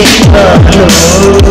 shit up.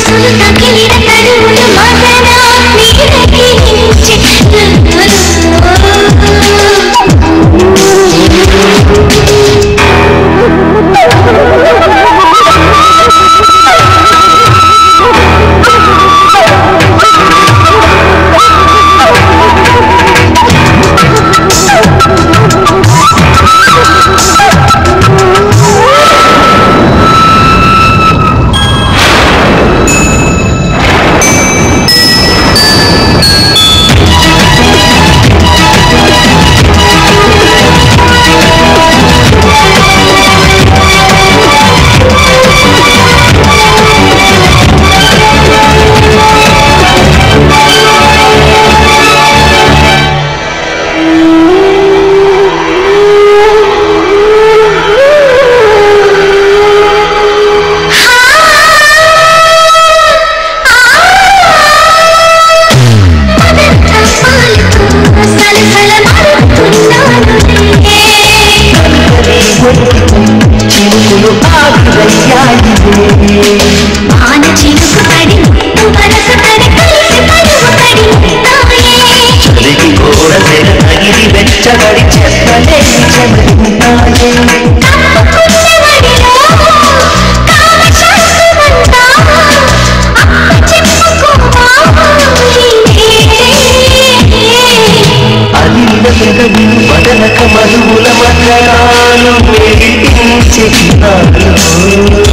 చూడు తక్కిలిన తడువులు వెచ్చబడి చెప్పలే చెబుతున్నాయే మధువుల మధ్య నాను చెప్తాను